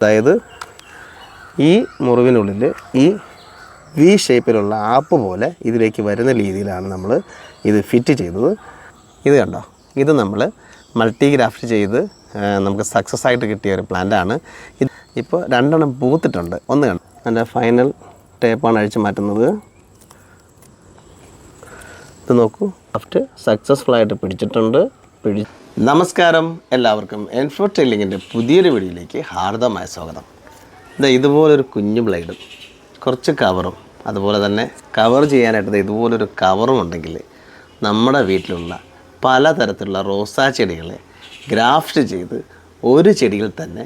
അതായത് ഈ മുറിവിനുള്ളിൽ ഈ വി ഷേപ്പിലുള്ള ആപ്പ് പോലെ ഇതിലേക്ക് വരുന്ന രീതിയിലാണ് നമ്മൾ ഇത് ഫിറ്റ് ചെയ്തത്. ഇത് കണ്ടോ? ഇത് നമ്മൾ മൾട്ടിഗ്രാഫ്റ്റ് ചെയ്ത് നമുക്ക് സക്സസ് ആയിട്ട് കിട്ടിയ ഒരു പ്ലാന്റാണ് ഇത് ഇപ്പോൾ രണ്ടെണ്ണം പൂത്തിട്ടുണ്ട്. ഒന്ന് കണ്ടോ? അതിന്റെ ഫൈനൽ ടേപ്പാണ് അഴിച്ച് മാറ്റുന്നത്. ഇത് നോക്കൂ. ഗ്രാഫ്റ്റ് സക്സസ്ഫുൾ ആയിട്ട് പിടിച്ചിട്ടുണ്ട്. പിടി നമസ്കാരം എല്ലാവർക്കും. എൻഫോ ടെയിലിങ്ങിന്റെ പുതിയൊരു വീഡിയോയിലേക്ക് ഹാർദമായ സ്വാഗതം. ഇതാ ഇതുപോലൊരു കുഞ്ഞു ബ്ലേഡും കുറച്ച് കവറും അതുപോലെ തന്നെ കവർ ചെയ്യാനായിട്ട് ഇതുപോലൊരു കവറും ഉണ്ടെങ്കിൽ നമ്മുടെ വീട്ടിലുള്ള പലതരത്തിലുള്ള റോസാ ചെടികളെ ഗ്രാഫ്റ്റ് ചെയ്ത് ഒരു ചെടിയിൽ തന്നെ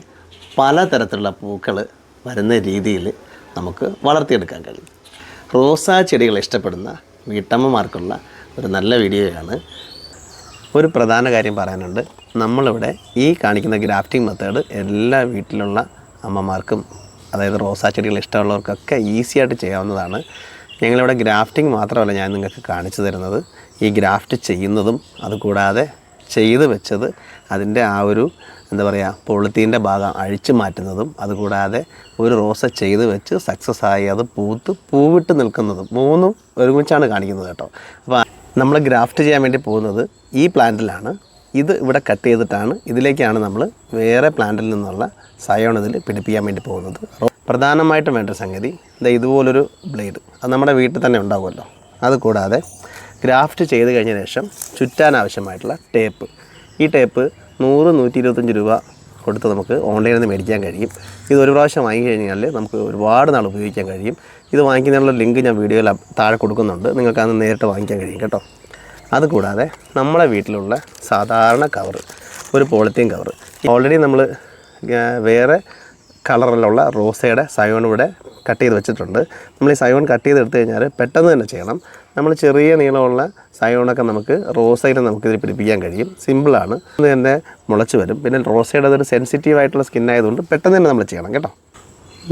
പലതരത്തിലുള്ള പൂക്കൾ വരുന്ന രീതിയിൽ നമുക്ക് വളർത്തിയെടുക്കാൻ കഴിയും. റോസാ ചെടികൾ ഇഷ്ടപ്പെടുന്ന വീട്ടമ്മമാർക്കുള്ള ഒരു നല്ല വീഡിയോയാണ് ഒരു പ്രധാന കാര്യം പറയാനുണ്ട്. നമ്മളിവിടെ ഈ കാണിക്കുന്ന ഗ്രാഫ്റ്റിംഗ് മെത്തേഡ് എല്ലാ വീട്ടിലുള്ള അമ്മമാർക്കും അതായത് റോസാ ചെടികൾ ഇഷ്ടമുള്ളവർക്കൊക്കെ ഈസി ആയിട്ട് ചെയ്യാവുന്നതാണ്. ഞങ്ങളിവിടെ ഗ്രാഫ്റ്റിംഗ് മാത്രമല്ല ഞാൻ നിങ്ങൾക്ക് കാണിച്ചു തരുന്നത്. ഈ ഗ്രാഫ്റ്റ് ചെയ്യുന്നതും അതുകൂടാതെ ചെയ്ത് വെച്ചത് അതിന്റെ ആ ഒരു എന്താ പറയുക പൊളിത്തീന്റെ ഭാഗം അഴിച്ചു മാറ്റുന്നതും അതുകൂടാതെ ഒരു റോസ ചെയ്ത് വെച്ച് സക്സസ് ആയി അത് പൂത്ത് പൂവിട്ട് നിൽക്കുന്നതും മൂന്നും ഒരുമിച്ചാണ് കാണിക്കുന്നത് കേട്ടോ. അപ്പോൾ നമ്മൾ ഗ്രാഫ്റ്റ് ചെയ്യാൻ വേണ്ടി പോകുന്നത് ഈ പ്ലാന്റിലാണ്. ഇത് ഇവിടെ കട്ട് ചെയ്തിട്ടാണ്. ഇതിലേക്കാണ് നമ്മൾ വേറെ പ്ലാന്റിൽ നിന്നുള്ള സയോൺ ഇതിൽ പിടിപ്പിക്കാൻ വേണ്ടി പോകുന്നത്. പ്രധാനമായിട്ടും വേണ്ട സംഗതി ഇതാ ഇതുപോലൊരു ബ്ലേഡ്. അത് നമ്മുടെ വീട്ടിൽ തന്നെ ഉണ്ടാവുമല്ലോ. അതുകൂടാതെ ഗ്രാഫ്റ്റ് ചെയ്ത് കഴിഞ്ഞ ശേഷം ചുറ്റാൻ ആവശ്യമായിട്ടുള്ള ടേപ്പ്. ഈ ടേപ്പ് നൂറ് നൂറ്റി ഇരുപത്തഞ്ച് രൂപ കൊടുത്ത് നമുക്ക് ഓൺലൈനിൽ നിന്ന് മേടിക്കാൻ കഴിയും. ഇത് ഒരു പ്രാവശ്യം വാങ്ങി കഴിഞ്ഞാൽ നമുക്ക് ഒരുപാട് നാൾ ഉപയോഗിക്കാൻ കഴിയും. ഇത് വാങ്ങിക്കുന്നതിനുള്ള ലിങ്ക് ഞാൻ വീഡിയോയിൽ താഴെ കൊടുക്കുന്നുണ്ട്. നിങ്ങൾക്ക് അന്ന് നേരിട്ട് വാങ്ങിക്കാൻ കഴിയും കേട്ടോ. അതുകൂടാതെ നമ്മളെ വീട്ടിലുള്ള സാധാരണ കവർ ഒരു പോളിത്തീൻ കവർ ഓൾറെഡി നമ്മൾ വേറെ കളറിലുള്ള റോസയുടെ സയോൺ ഇവിടെ കട്ട് ചെയ്ത് വെച്ചിട്ടുണ്ട്. നമ്മൾ ഈ സയോൺ കട്ട് ചെയ്ത് എടുത്തു കഴിഞ്ഞാൽ പെട്ടെന്ന് തന്നെ ചെയ്യണം. നമ്മൾ ചെറിയ നീളമുള്ള സയോണൊക്കെ നമുക്ക് റോസയിൽ നമുക്കിതിൽ പിടിപ്പിക്കാൻ കഴിയും. സിമ്പിളാണ് ഇത് തന്നെ മുളച്ച് വരും. പിന്നെ റോസയുടെ അതൊരു സെൻസിറ്റീവ് ആയിട്ടുള്ള സ്കിൻ ആയതുകൊണ്ട് പെട്ടെന്ന് തന്നെ നമ്മൾ ചെയ്യണം കേട്ടോ.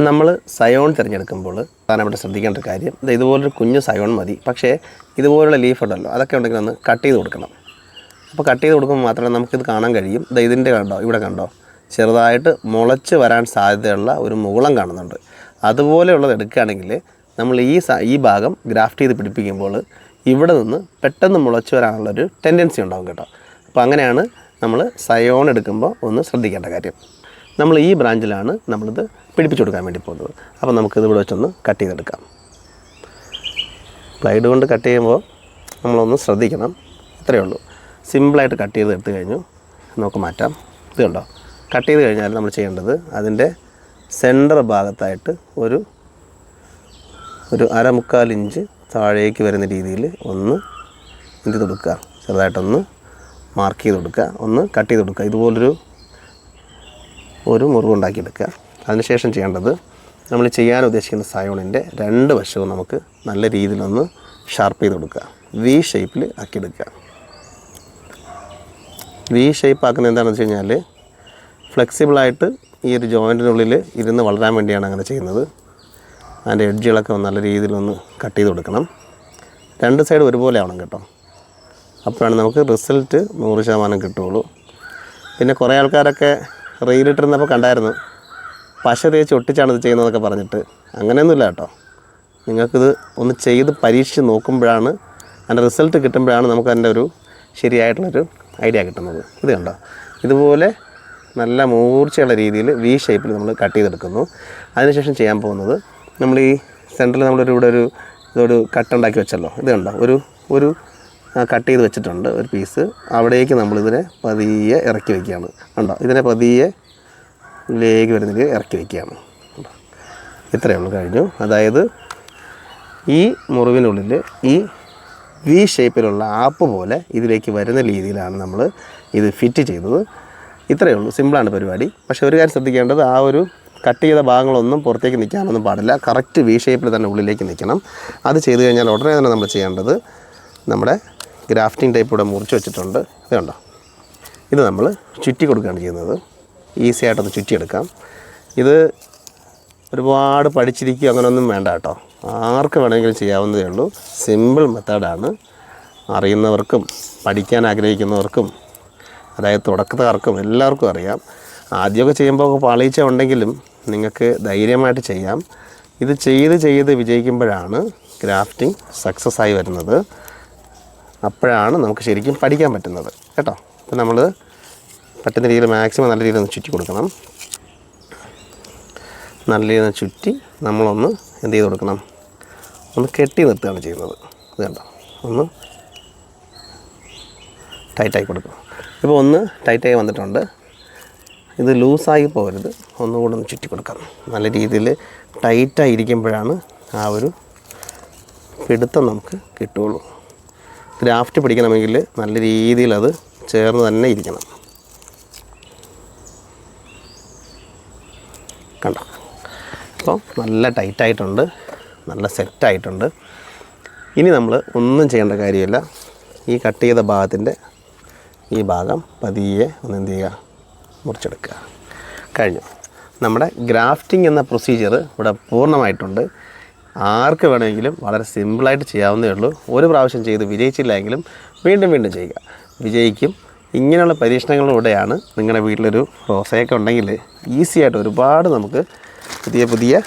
നമ്മൾ സയോൺ തിരഞ്ഞെടുക്കുമ്പോൾ പ്രധാനപ്പെട്ട ശ്രദ്ധിക്കേണ്ട ഒരു കാര്യം ഇത് ഇതുപോലൊരു കുഞ്ഞു സയോൺ മതി. പക്ഷേ ഇതുപോലുള്ള ലീഫ് ഉണ്ടല്ലോ അതൊക്കെ ഉണ്ടെങ്കിൽ ഒന്ന് കട്ട് ചെയ്ത് കൊടുക്കണം. അപ്പോൾ കട്ട് ചെയ്ത് കൊടുക്കുമ്പോൾ മാത്രമേ നമുക്കിത് കാണാൻ കഴിയും. ഇത് ഇതിന്റെ കണ്ടോ ഇവിടെ കണ്ടോ? ചെറുതായിട്ട് മുളച്ച് വരാൻ സാധ്യതയുള്ള ഒരു മുകുളം കാണുന്നുണ്ട്. അതുപോലെയുള്ളത് എടുക്കുകയാണെങ്കിൽ നമ്മൾ ഈ ഈ ഭാഗം ഗ്രാഫ്റ്റ് ചെയ്ത് പിടിപ്പിക്കുമ്പോൾ ഇവിടെ നിന്ന് പെട്ടെന്ന് മുളച്ച് വരാനുള്ളൊരു ടെൻഡൻസി ഉണ്ടാകും കേട്ടോ. അപ്പോൾ അങ്ങനെയാണ് നമ്മൾ സയോൺ എടുക്കുമ്പോൾ ഒന്ന് ശ്രദ്ധിക്കേണ്ട കാര്യം. നമ്മൾ ഈ ബ്രാഞ്ചിലാണ് നമ്മളിത് പിടിപ്പിച്ചു കൊടുക്കാൻ വേണ്ടി പോകുന്നത്. അപ്പോൾ നമുക്കിത് ഇവിടെ വെച്ചൊന്ന് കട്ട് ചെയ്തെടുക്കാം. ബ്ലൈഡ് കൊണ്ട് കട്ട് ചെയ്യുമ്പോൾ നമ്മളൊന്ന് ശ്രദ്ധിക്കണം. ഇത്രയേ ഉള്ളൂ. സിമ്പിളായിട്ട് കട്ട് ചെയ്ത് എടുത്തു കഴിഞ്ഞു. നമുക്ക് മാറ്റാം. ഇത് കണ്ടോ? കട്ട് ചെയ്ത് കഴിഞ്ഞാൽ നമ്മൾ ചെയ്യേണ്ടത് അതിന്റെ സെന്റർ ഭാഗത്തായിട്ട് ഒരു ഒരു അരമുക്കാൽ ഇഞ്ച് താഴേക്ക് വരുന്ന രീതിയിൽ ഒന്ന് ചെയ്ത് കൊടുക്കുക. ചെറുതായിട്ടൊന്ന് മാർക്ക് ചെയ്ത് കൊടുക്കുക. ഒന്ന് കട്ട് ചെയ്ത് കൊടുക്കുക. ഇതുപോലൊരു ഒരു മുറിവുണ്ടാക്കിയെടുക്കുക അതിനുശേഷം ചെയ്യേണ്ടത് നമ്മൾ ചെയ്യാൻ ഉദ്ദേശിക്കുന്ന സയോണിന്റെ രണ്ട് വശവും നമുക്ക് നല്ല രീതിയിലൊന്ന് ഷാർപ്പ് ചെയ്ത് കൊടുക്കുക. വി ഷേപ്പിൽ ആക്കിയെടുക്കുക വി ഷേപ്പ് ആക്കുന്നത് എന്താണെന്ന് വെച്ച് കഴിഞ്ഞാൽ ഫ്ലെക്സിബിളായിട്ട് ഈ ഒരു ജോയിന്റിനുള്ളിൽ ഇരുന്ന് വളരാൻ വേണ്ടിയാണ് അങ്ങനെ ചെയ്യുന്നത്. അതിന്റെ എഡ്ജുകളൊക്കെ നല്ല രീതിയിലൊന്ന് കട്ട് ചെയ്ത് കൊടുക്കണം. രണ്ട് സൈഡ് ഒരുപോലെ ആവണം കേട്ടോ. അപ്പോഴാണ് നമുക്ക് റിസൾട്ട് നൂറ് ശതമാനം കിട്ടുള്ളൂ പിന്നെ കുറേ ആൾക്കാരൊക്കെ റീലിട്ടിരുന്നപ്പോൾ കണ്ടായിരുന്നു. പശ തേച്ച് ഒട്ടിച്ചാണ് ഇത് ചെയ്യുന്നതെന്നൊക്കെ പറഞ്ഞിട്ട്. അങ്ങനെയൊന്നുമില്ല കേട്ടോ. നിങ്ങൾക്കിത് ഒന്ന് ചെയ്ത് പരീക്ഷിച്ച് നോക്കുമ്പോഴാണ് അതിന്റെ റിസൾട്ട് കിട്ടുമ്പോഴാണ് നമുക്ക് അതിന്റെ ഒരു ശരിയായിട്ടുള്ളൊരു ഐഡിയ കിട്ടുന്നത്. ഇത് കണ്ടോ? ഇതുപോലെ നല്ല മൂർച്ചയുള്ള രീതിയിൽ വി ഷേപ്പിൽ നമ്മൾ കട്ട് ചെയ്തെടുക്കുന്നു. അതിനുശേഷം ചെയ്യാൻ പോകുന്നത് നമ്മൾ ഈ സെന്ററിൽ നമ്മളൊരു ഇവിടെ ഒരു ഇതൊരു കട്ടുണ്ടാക്കി വെച്ചല്ലോ. ഇത് കണ്ടോ? ഒരു ഒരു കട്ട് ചെയ്ത് വെച്ചിട്ടുണ്ട് ഒരു പീസ് അവിടേക്ക് നമ്മളിതിനെ പതിയെ ഇറക്കി വയ്ക്കുകയാണ് കണ്ടോ? ഇതിനെ പതിയെ ഇതിലേക്ക് വരുന്നതിൽ ഇറക്കി വയ്ക്കുകയാണ്? ഇത്രയേ ഉള്ളൂ കഴിഞ്ഞു. അതായത് ഈ മുറിവിനുള്ളിൽ ഈ വി ഷേപ്പിലുള്ള ആപ്പ് പോലെ ഇതിലേക്ക് വരുന്ന രീതിയിലാണ് നമ്മൾ ഇത് ഫിറ്റ് ചെയ്തത്. ഇത്രയേ ഉള്ളൂ. സിമ്പിളാണ് പരിപാടി. പക്ഷേ ഒരു കാര്യം ശ്രദ്ധിക്കേണ്ടത് ആ ഒരു കട്ട് ചെയ്ത ഭാഗങ്ങളൊന്നും പുറത്തേക്ക് നിൽക്കാനൊന്നും പാടില്ല. കറക്റ്റ് വി ഷേപ്പിൽ തന്നെ ഉള്ളിലേക്ക് നിൽക്കണം. അത് ചെയ്തു കഴിഞ്ഞാൽ ഉടനെ തന്നെ നമ്മൾ ചെയ്യേണ്ടത് നമ്മുടെ ഗ്രാഫ്റ്റിംഗ് ടൈപ്പ് ഇവിടെ മുറിച്ച് വെച്ചിട്ടുണ്ട്. ഇതുണ്ടോ ഇത് നമ്മൾ ചുറ്റി കൊടുക്കുകയാണ് ചെയ്യുന്നത്. ഈസി ആയിട്ടത് ചുറ്റിയെടുക്കാം ഇത് ഒരുപാട് പഠിച്ചിരിക്കുക അങ്ങനെയൊന്നും വേണ്ട കേട്ടോ. ആർക്ക് വേണമെങ്കിലും ചെയ്യാവുന്നതേ ഉള്ളൂ. സിമ്പിൾ മെത്തേഡാണ് അറിയുന്നവർക്കും പഠിക്കാൻ ആഗ്രഹിക്കുന്നവർക്കും അതായത് തുടക്കക്കാർക്കും എല്ലാവർക്കും അറിയാം. ആദ്യമൊക്കെ ചെയ്യുമ്പോൾ പാളീച്ച ഉണ്ടെങ്കിലും നിങ്ങൾക്ക് ധൈര്യമായിട്ട് ചെയ്യാം. ഇത് ചെയ്ത് ചെയ്ത് വിജയിക്കുമ്പോഴാണ് ഗ്രാഫ്റ്റിംഗ് സക്സസ് ആയി വരുന്നത്. അപ്പോഴാണ് നമുക്ക് ശരിക്കും പഠിക്കാൻ പറ്റുന്നത്. കേട്ടോ? അപ്പോൾ നമ്മൾ പറ്റുന്ന രീതിയിൽ മാക്സിമം നല്ല രീതിയിൽ ഒന്ന് ചുറ്റി കൊടുക്കണം. നല്ല രീതിയിൽ ഒന്ന് ചുറ്റി നമ്മളൊന്ന് എന്ത് ചെയ്ത് കൊടുക്കണം? ഒന്ന് കെട്ടി നിർത്തുകയാണ് ചെയ്യുന്നത്. ഇത് കണ്ടോ? ഒന്ന് ടൈറ്റായി കൊടുക്കും ഇപ്പോൾ ഒന്ന് ടൈറ്റായി വന്നിട്ടുണ്ട്. ഇത് ലൂസായി പോകരുത്. ഒന്നുകൂടെ ഒന്ന് ചുറ്റി കൊടുക്കാം നല്ല രീതിയിൽ ടൈറ്റായി ഇരിക്കുമ്പോഴാണ് ആ ഒരു പിടുത്തം നമുക്ക് കിട്ടുകയുള്ളൂ. ഗ്രാഫ്റ്റ് പിടിക്കണമെങ്കിൽ നല്ല രീതിയിൽ അത് ചേർന്ന് തന്നെ ഇരിക്കണം. കണ്ടോ? അപ്പോൾ നല്ല ടൈറ്റായിട്ടുണ്ട് നല്ല സെറ്റായിട്ടുണ്ട് ഇനി നമ്മൾ ഒന്നും ചെയ്യേണ്ട കാര്യമില്ല. ഈ കട്ട് ചെയ്ത ഭാഗത്തിന്റെ ഈ ഭാഗം പതിയെ ഒന്ന് എന്ത് ചെയ്യുക? മുറിച്ചെടുക്കുക. കഴിഞ്ഞു. നമ്മുടെ ഗ്രാഫ്റ്റിംഗ് എന്ന പ്രൊസീജിയർ ഇവിടെ പൂർണമായിട്ടുണ്ട്. ആർക്ക് വേണമെങ്കിലും വളരെ സിമ്പിളായിട്ട് ചെയ്യാവുന്നേ ഉള്ളൂ. ഒരു പ്രാവശ്യം ചെയ്ത് വിജയിച്ചില്ലെങ്കിലും വീണ്ടും വീണ്ടും ചെയ്യുക. വിജയിക്കും. ഇങ്ങനെയുള്ള പരീക്ഷണങ്ങളിലൂടെയാണ് നിങ്ങളുടെ വീട്ടിലൊരു റോസയൊക്കെ ഉണ്ടെങ്കിൽ ഈസി ആയിട്ട് ഒരുപാട് നമുക്ക് പുതിയ പുതിയ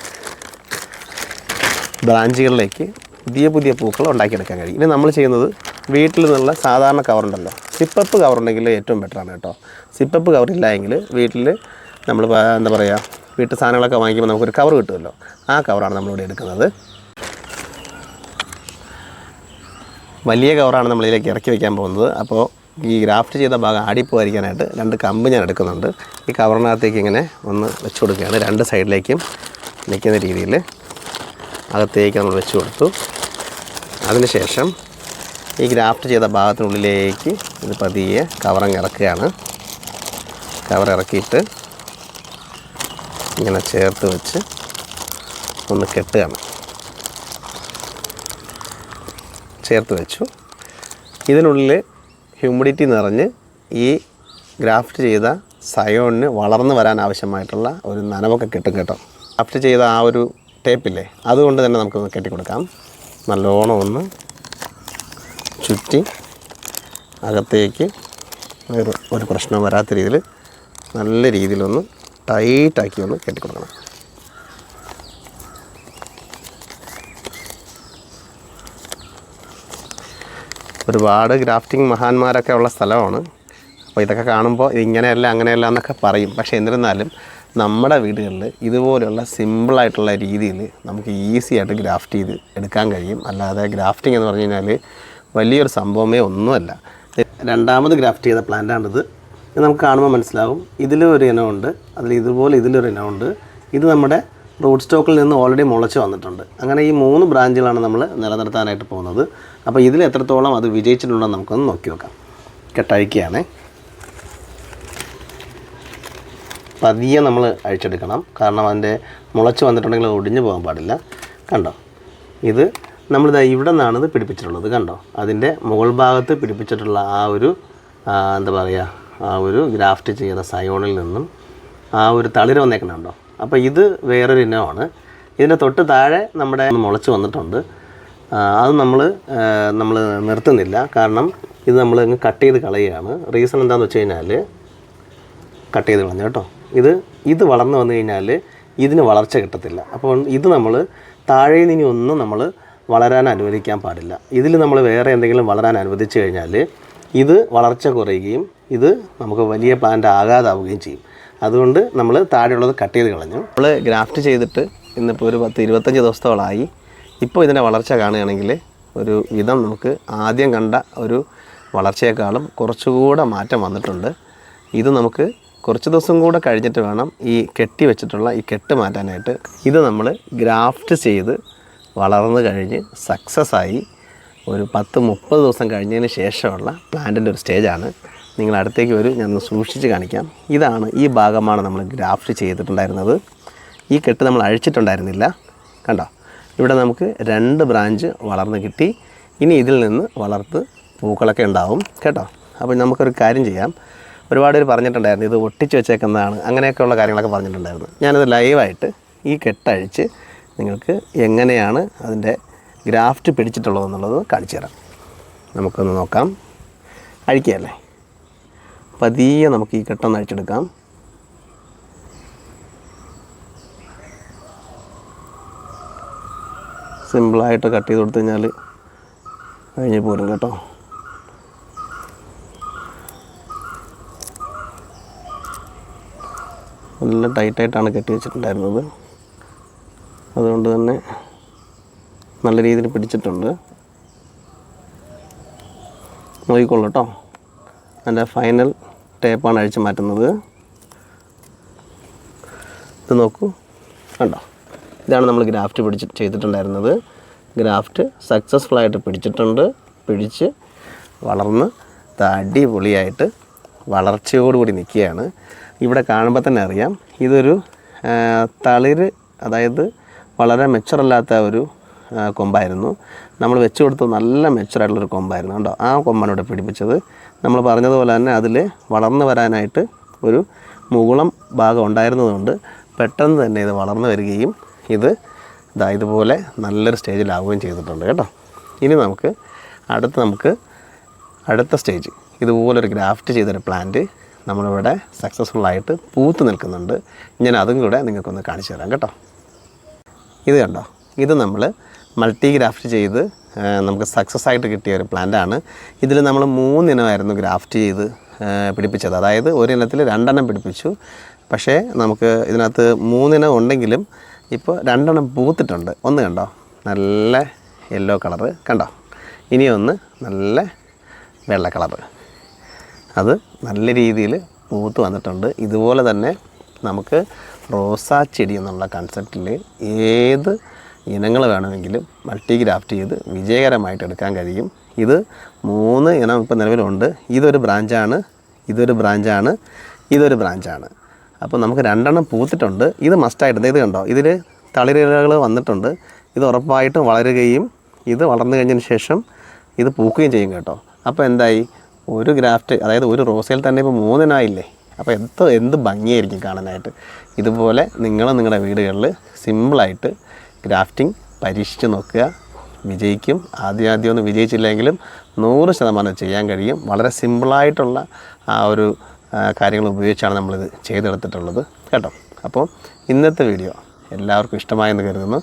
ബ്രാഞ്ചുകളിലേക്ക് പുതിയ പുതിയ പൂക്കൾ ഉണ്ടാക്കിയെടുക്കാൻ കഴിയും. ഇനി നമ്മൾ ചെയ്യുന്നത് വീട്ടിൽ നിന്നുള്ള സാധാരണ കവറുണ്ടല്ലോ സിപ്പപ്പ് കവർ ഉണ്ടെങ്കിൽ ഏറ്റവും ബെറ്ററാണ് കേട്ടോ. സിപ്പപ്പ് എങ്കിൽ വീട്ടിൽ നമ്മൾ എന്താ പറയുക വീട്ടു സാധനങ്ങളൊക്കെ വാങ്ങിക്കുമ്പോൾ നമുക്കൊരു കവർ കിട്ടുമല്ലോ. ആ കവറാണ് നമ്മളിവിടെ എടുക്കുന്നത്. വലിയ കവറാണ് നമ്മളിതിലേക്ക് ഇറക്കി വയ്ക്കാൻ പോകുന്നത്. അപ്പോൾ ഈ ഗ്രാഫ്റ്റ് ചെയ്ത ഭാഗം ആടിപ്പോയിരിക്കാനായിട്ട് രണ്ട് കമ്പ് ഞാൻ എടുക്കുന്നുണ്ട്. ഈ കവറിനകത്തേക്ക് ഇങ്ങനെ ഒന്ന് വെച്ചു കൊടുക്കുകയാണ്. രണ്ട് സൈഡിലേക്കും നിൽക്കുന്ന രീതിയിൽ അകത്തേക്ക് നമ്മൾ വെച്ചു കൊടുത്തു. അതിനുശേഷം ഈ ഗ്രാഫ്റ്റ് ചെയ്ത ഭാഗത്തിനുള്ളിലേക്ക് ഇത് പതിയെ കവറങ്ങ് ഇറക്കുകയാണ്. കവർ ഇറക്കിയിട്ട് ഇങ്ങനെ ചേർത്ത് വെച്ച് ഒന്ന് കെട്ടുകയാണ്. ചേർത്ത് വെച്ചു. ഇതിനുള്ളിൽ ഹ്യൂമിഡിറ്റി നിറഞ്ഞ് ഈ ഗ്രാഫ്റ്റ് ചെയ്ത സയോണിന് വളർന്നു വരാൻ ആവശ്യമായിട്ടുള്ള ഒരു നനവൊക്കെ കിട്ടും കേട്ടോ. ഗ്രാഫ്റ്റ് ചെയ്ത ആ ഒരു ടേപ്പില്ലേ അതുകൊണ്ട് തന്നെ നമുക്കൊന്ന് കെട്ടിക്കൊടുക്കാം. നല്ലോണം ഒന്ന് ചുറ്റി അകത്തേക്ക് ഒരു ഒരു പ്രശ്നം വരാത്ത രീതിയിൽ നല്ല രീതിയിലൊന്ന് ടൈറ്റാക്കി ഒന്ന് കെട്ടിക്കൊടുക്കണം ഒരുപാട് ഗ്രാഫ്റ്റിംഗ് മഹാന്മാരൊക്കെ ഉള്ള സ്ഥലമാണ്. അപ്പോൾ ഇതൊക്കെ കാണുമ്പോൾ ഇങ്ങനെയല്ല അങ്ങനെയല്ല എന്നൊക്കെ പറയും. പക്ഷേ എന്നിരുന്നാലും നമ്മുടെ വീടുകളിൽ ഇതുപോലെയുള്ള സിമ്പിളായിട്ടുള്ള രീതിയിൽ നമുക്ക് ഈസി ആയിട്ട് ഗ്രാഫ്റ്റ് ചെയ്ത് എടുക്കാൻ കഴിയും. അല്ലാതെ ഗ്രാഫ്റ്റിംഗ് എന്ന് പറഞ്ഞു കഴിഞ്ഞാൽ വലിയൊരു സംഭവമേ ഒന്നുമല്ല. രണ്ടാമത് ഗ്രാഫ്റ്റ് ചെയ്ത പ്ലാന്റാണിത്. ഇത് നമുക്ക് കാണുമ്പോൾ മനസ്സിലാവും. ഇതിലും ഒരു ഇനമുണ്ട് അതിൽ ഇതുപോലെ ഇതിലൊരു ഇനമുണ്ട് ഇത് നമ്മുടെ റൂട്ട് സ്റ്റോക്കിൽ നിന്ന് ഓൾറെഡി മുളച്ച് വന്നിട്ടുണ്ട്. അങ്ങനെ ഈ മൂന്ന് ബ്രാഞ്ചുകളാണ് നമ്മൾ നിലനിർത്താനായിട്ട് പോകുന്നത്. അപ്പോൾ ഇതിൽ എത്രത്തോളം അത് വിജയിച്ചിട്ടുണ്ടെന്ന് നമുക്കൊന്ന് നോക്കി നോക്കാം. കെട്ടഴിക്കുകയാണ്. പതിയെ നമ്മൾ അഴിച്ചെടുക്കണം. കാരണം അതിന്റെ മുളച്ച് വന്നിട്ടുണ്ടെങ്കിൽ ഒടിഞ്ഞു പോകാൻ പാടില്ല. കണ്ടോ? ഇത് നമ്മളിത് ഇവിടെ നിന്നാണ് ഇത് പിടിപ്പിച്ചിട്ടുള്ളത് കണ്ടോ? അതിന്റെ മുകൾ ഭാഗത്ത് പിടിപ്പിച്ചിട്ടുള്ള ആ ഒരു എന്താ പറയുക ആ ഒരു ഗ്രാഫ്റ്റ് ചെയ്ത സയോണിൽ നിന്നും ആ ഒരു തളിര് വന്നേക്കണുണ്ടോ അപ്പോൾ ഇത് വേറൊരു ഇനമാണ്. ഇതിന്റെ തൊട്ട് താഴെ നമ്മുടെ മുളച്ച് വന്നിട്ടുണ്ട്. അത് നമ്മൾ നമ്മൾ നിർത്തുന്നില്ല. കാരണം ഇത് നമ്മൾ കട്ട് ചെയ്ത് കളയുകയാണ്. റീസൺ എന്താണെന്ന് വെച്ച് കഴിഞ്ഞാൽ കട്ട് ചെയ്ത് കളഞ്ഞു കേട്ടോ. ഇത് ഇത് വളർന്നു വന്നു കഴിഞ്ഞാൽ ഇതിന് വളർച്ച കിട്ടത്തില്ല. അപ്പോൾ ഇത് നമ്മൾ താഴെ നിന്ന് ഇനി ഒന്നും നമ്മൾ വളരാൻ അനുവദിക്കാൻ പാടില്ല. ഇതിൽ നമ്മൾ വേറെ എന്തെങ്കിലും വളരാൻ അനുവദിച്ചു കഴിഞ്ഞാൽ ഇത് വളർച്ച കുറയുകയും ഇത് നമുക്ക് വലിയ പ്ലാന്റ് ആകാതാവുകയും ചെയ്യും. അതുകൊണ്ട് നമ്മൾ താഴെയുള്ളത് കട്ട് ചെയ്ത് കളഞ്ഞു. നമ്മൾ ഗ്രാഫ്റ്റ് ചെയ്തിട്ട് ഇന്നിപ്പോൾ ഒരു പത്ത് ഇരുപത്തഞ്ച് ദിവസത്തോളമായി ഇപ്പോൾ ഇതിന്റെ വളർച്ച കാണുകയാണെങ്കിൽ ഒരു വിധം നമുക്ക് ആദ്യം കണ്ട ഒരു വളർച്ചയെക്കാളും കുറച്ചുകൂടെ മാറ്റം വന്നിട്ടുണ്ട്. ഇത് നമുക്ക് കുറച്ച് ദിവസം കൂടെ കഴിഞ്ഞിട്ട് വേണം ഈ കെട്ടി വെച്ചിട്ടുള്ള ഈ കെട്ട് മാറ്റാനായിട്ട്. ഇത് നമ്മൾ ഗ്രാഫ്റ്റ് ചെയ്ത് വളർന്നു കഴിഞ്ഞ് സക്സസ് ആയി. ഒരു പത്ത് മുപ്പത് ദിവസം കഴിഞ്ഞതിന് ശേഷമുള്ള പ്ലാന്റിന്റെ ഒരു സ്റ്റേജാണ് നിങ്ങൾ അടുത്തേക്ക് വരും ഞാൻ ഒന്ന് സൂക്ഷിച്ച് കാണിക്കാം. ഇതാണ് ഈ ഭാഗമാണ് നമ്മൾ ഗ്രാഫ്റ്റ് ചെയ്തിട്ടുണ്ടായിരുന്നത്. ഈ കെട്ട് നമ്മൾ അഴിച്ചിട്ടുണ്ടായിരുന്നില്ല. കണ്ടോ? ഇവിടെ നമുക്ക് രണ്ട് ബ്രാഞ്ച് വളർന്ന് കിട്ടി. ഇനി ഇതിൽ നിന്ന് വളർത്ത് പൂക്കളൊക്കെ ഉണ്ടാവും. കേട്ടോ? അപ്പോൾ നമുക്കൊരു കാര്യം ചെയ്യാം. ഒരുപാട് പേര് പറഞ്ഞിട്ടുണ്ടായിരുന്നു ഇത് ഒട്ടിച്ച് വെച്ചേക്കുന്നതാണ്. അങ്ങനെയൊക്കെയുള്ള കാര്യങ്ങളൊക്കെ പറഞ്ഞിട്ടുണ്ടായിരുന്നു. ഞാനത് ലൈവായിട്ട് ഈ കെട്ടഴിച്ച് നിങ്ങൾക്ക് എങ്ങനെയാണ് അതിന്റെ ഗ്രാഫ്റ്റ് പിടിച്ചിട്ടുള്ളതെന്നുള്ളത് കാണിച്ചു തരാം. നമുക്കൊന്ന് നോക്കാം. അഴിക്കുകയല്ലേ? പതിയെ നമുക്ക് ഈ കെട്ടൊന്ന് അഴിച്ചെടുക്കാം. സിമ്പിളായിട്ട് കട്ട് ചെയ്ത് കൊടുത്തു കഴിഞ്ഞാൽ കഴിഞ്ഞ് പോരും കേട്ടോ. നല്ല ടൈറ്റായിട്ടാണ് കെട്ടി വെച്ചിട്ടുണ്ടായിരുന്നത്. അതുകൊണ്ട് തന്നെ നല്ല രീതിയിൽ പിടിച്ചിട്ടുണ്ട്. നോക്കിക്കോളൂ കേട്ടോ നല്ല ഫൈനൽ ടേപ്പാണ് അഴിച്ചു മാറ്റുന്നത്. ഇത് നോക്കൂ. കണ്ടോ? ഇതാണ് നമ്മൾ ഗ്രാഫ്റ്റ് പിടിച്ച് ചെയ്തിട്ടുണ്ടായിരുന്നത്. ഗ്രാഫ്റ്റ് സക്സസ്ഫുൾ ആയിട്ട് പിടിച്ചിട്ടുണ്ട്. പിടിച്ച് വളർന്ന് അടിപൊളിയായിട്ട് വളർച്ചയോടുകൂടി നിൽക്കുകയാണ്. ഇവിടെ കാണുമ്പോൾ തന്നെ അറിയാം. ഇതൊരു തളിര് അതായത് വളരെ മെച്ചറല്ലാത്ത ഒരു കൊമ്പായിരുന്നു. നമ്മൾ വെച്ച് കൊടുത്ത നല്ല മെച്ചറായിട്ടുള്ളൊരു കൊമ്പായിരുന്നു കേട്ടോ. ആ കൊമ്പാണ് ഇവിടെ പിടിപ്പിച്ചത്. നമ്മൾ പറഞ്ഞതുപോലെ തന്നെ അതിൽ വളർന്നു വരാനായിട്ട് ഒരു മുകുളം ഭാഗം ഉണ്ടായിരുന്നതുകൊണ്ട് പെട്ടെന്ന് തന്നെ ഇത് വളർന്നു വരികയും ഇത് ഇതാ ഇതുപോലെ നല്ലൊരു സ്റ്റേജിലാവുകയും ചെയ്തിട്ടുണ്ട് കേട്ടോ. ഇനി നമുക്ക് അടുത്ത് നമുക്ക് അടുത്ത സ്റ്റേജ് ഇതുപോലൊരു ഗ്രാഫ്റ്റ് ചെയ്തൊരു പ്ലാന്റ് നമ്മളിവിടെ സക്സസ്ഫുൾ ആയിട്ട് പൂത്ത് നിൽക്കുന്നുണ്ട്. ഞാൻ അതും കൂടെ നിങ്ങൾക്കൊന്ന് കാണിച്ചു തരാം കേട്ടോ. ഇത് കണ്ടോ? ഇത് നമ്മൾ മൾട്ടി ഗ്രാഫ്റ്റ് ചെയ്ത് നമുക്ക് സക്സസ് ആയിട്ട് കിട്ടിയ ഒരു പ്ലാന്റ് ആണ്. ഇതിൽ നമ്മൾ മൂന്നിനമായിരുന്നു ഗ്രാഫ്റ്റ് ചെയ്ത് പിടിപ്പിച്ചത്. അതായത് ഒരിനത്തിൽ രണ്ടെണ്ണം പിടിപ്പിച്ചു. പക്ഷേ നമുക്ക് ഇതിനകത്ത് മൂന്നിനം ഉണ്ടെങ്കിലും ഇപ്പോൾ രണ്ടെണ്ണം പൂത്തിട്ടുണ്ട്. ഒന്ന് കണ്ടോ? നല്ല യെല്ലോ കളറ് കണ്ടോ? ഇനിയൊന്ന് നല്ല വെള്ള കളറ് അത് നല്ല രീതിയിൽ പൂത്ത് വന്നിട്ടുണ്ട്. ഇതുപോലെ തന്നെ നമുക്ക് റോസാ ചെടി എന്നുള്ള കൺസെപ്റ്റിൽ ഏത് ഇനങ്ങൾ വേണമെങ്കിലും മൾട്ടി ഗ്രാഫ്റ്റ് ചെയ്ത് വിജയകരമായിട്ട് എടുക്കാൻ കഴിയും. ഇത് മൂന്ന് ഇനം ഇപ്പോൾ നിലവിലുണ്ട്. ഇതൊരു ബ്രാഞ്ചാണ് ഇതൊരു ബ്രാഞ്ചാണ് ഇതൊരു ബ്രാഞ്ചാണ് അപ്പോൾ നമുക്ക് രണ്ടെണ്ണം പൂത്തിട്ടുണ്ട്. ഇത് മസ്റ്റായിട്ടുണ്ട് ഇത് കണ്ടോ? ഇതിൽ തളിരിലകൾ വന്നിട്ടുണ്ട്. ഇത് ഉറപ്പായിട്ടും വളരുകയും ഇത് വളർന്നു കഴിഞ്ഞതിന് ശേഷം ഇത് പൂക്കുകയും ചെയ്യും കേട്ടോ. അപ്പോൾ എന്തായി? ഒരു ഗ്രാഫ്റ്റ് അതായത് ഒരു റോസയിൽ തന്നെ ഇപ്പോൾ മൂന്നിനായില്ലേ അപ്പോൾ എന്ത് എന്ത് ഭംഗിയായിരിക്കും കാണാനായിട്ട്? ഇതുപോലെ നിങ്ങൾ നിങ്ങളുടെ വീടുകളിൽ സിമ്പിളായിട്ട് ഗ്രാഫ്റ്റിംഗ് പരീക്ഷിച്ച് നോക്കുക. വിജയിക്കും. ആദ്യം ആദ്യം ഒന്നും വിജയിച്ചില്ലെങ്കിലും നൂറ് ശതമാനം ചെയ്യാൻ കഴിയും. വളരെ സിമ്പിളായിട്ടുള്ള ആ ഒരു കാര്യങ്ങൾ ഉപയോഗിച്ചാണ് നമ്മളിത് ചെയ്തെടുത്തിട്ടുള്ളത്. കേട്ടോ? അപ്പോൾ ഇന്നത്തെ വീഡിയോ എല്ലാവർക്കും ഇഷ്ടമായെന്ന് കരുതുന്നു.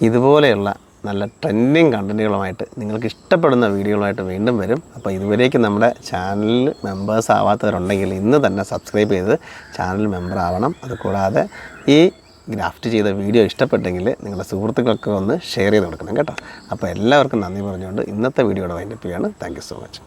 ഇതുപോലെയുള്ള നല്ല ട്രെൻഡിങ് കണ്ടന്റുകളുമായിട്ട് നിങ്ങൾക്ക് ഇഷ്ടപ്പെടുന്ന വീഡിയോകളുമായിട്ട് വീണ്ടും വരും. അപ്പോൾ ഇതുവരേക്കും നമ്മുടെ ചാനലിൽ മെമ്പേഴ്സ് ആവാത്തവരുണ്ടെങ്കിൽ ഇന്ന് തന്നെ സബ്സ്ക്രൈബ് ചെയ്ത് ചാനൽ മെമ്പർ ആവണം. അതുകൂടാതെ ഈ ഗ്രാഫ്റ്റ് ചെയ്ത വീഡിയോ ഇഷ്ടപ്പെട്ടെങ്കിൽ നിങ്ങളുടെ സുഹൃത്തുക്കൾക്ക് ഒന്ന് ഷെയർ ചെയ്ത് കൊടുക്കണം കേട്ടോ. അപ്പോൾ എല്ലാവർക്കും നന്ദി പറഞ്ഞുകൊണ്ട് ഇന്നത്തെ വീഡിയോയുടെ വൈൻഡപ്പ് ചെയ്യാണ് താങ്ക് സോ മച്ച്